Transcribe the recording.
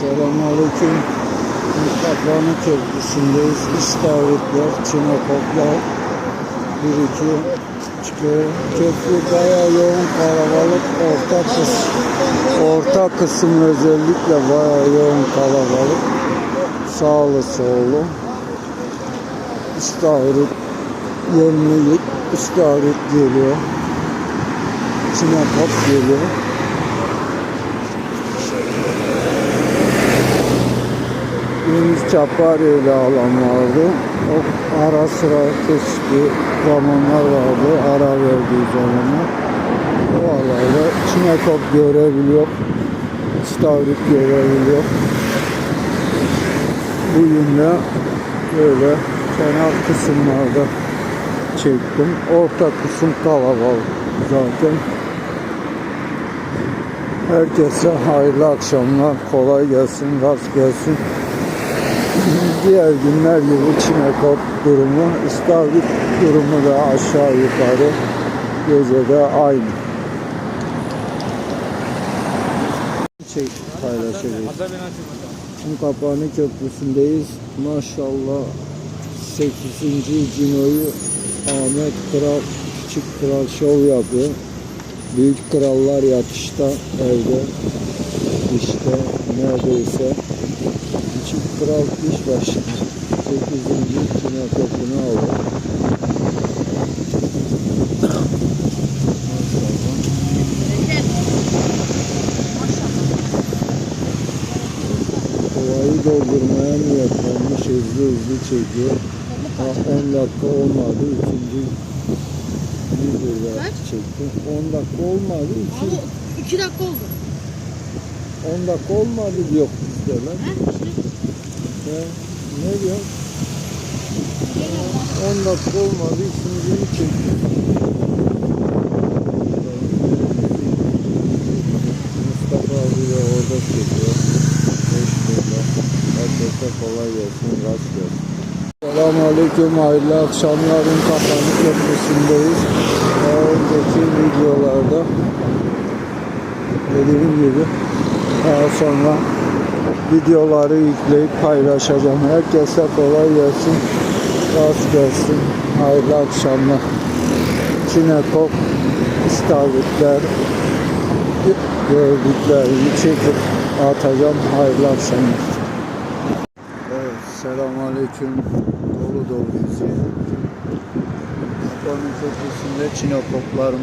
Selamünaleyküm. Kapanı Köprüsü'ndeyiz. İstavritler, çinekoplar bir iki çıkıyor. Köprü bayağı yoğun kalabalık. Orta kısım, orta kısım özellikle bayağı yoğun kalabalık. Sağlı sollu. İstavrit, yemli istavrit geliyor. Çinekop geliyor. Deniz Çapari ile alan vardı. O ara sıra kesişti zamanlar vardı. Ara verdiği zamanlar. O aralarda Çinekop görebiliyor. İstavrit görebiliyor. Bugün de böyle kenar kısımlarda çektim. Orta kısım kalabalık zaten. Herkese hayırlı akşamlar. Kolay gelsin, rast gelsin. Diğer günler gibi Çinekop durumu, İstavrit durumu da aşağı yukarı gecede aynı. Şey paylaşacağız. Şimdi Kapağını Köprüsü'ndeyiz. Maşallah 8. Cino'yu Ahmet Kral, Küçük Kral şov yapıyor. Büyük krallar yatışta evde. İşte neredeyse Kral iş başında. 8. Cino topunu aldı. Kovayı doldurmaya niyetlenmiş hızlı hızlı çekiyor. Ha, 10 dakika olmadı. İkinci bir çekti. 10 dakika olmadı. Abi İki, 2 dakika oldu. 10 dakika olmadı diyor bizde lan. He? İşte. Ne diyor? 10 dakika olmadı. İkinciyi çekti. Mustafa abi de orada çekiyor. Beş burada. Herkese kolay gelsin. Rast gelsin. Selamun Aleyküm. Hayırlı akşamların kapanı köprüsündeyiz. Daha önceki videolarda dediğim gibi daha sonra videoları yükleyip paylaşacağım. Herkese kolay gelsin. Rast gelsin. Hayırlı akşamlar. Çinekop, istavritler gördüklerimi çekip atacağım. Hayırlı akşamlar. Evet, selamünaleyküm. Dolu dolu izleyin. Kapanın köprüsünde çinekoplarımız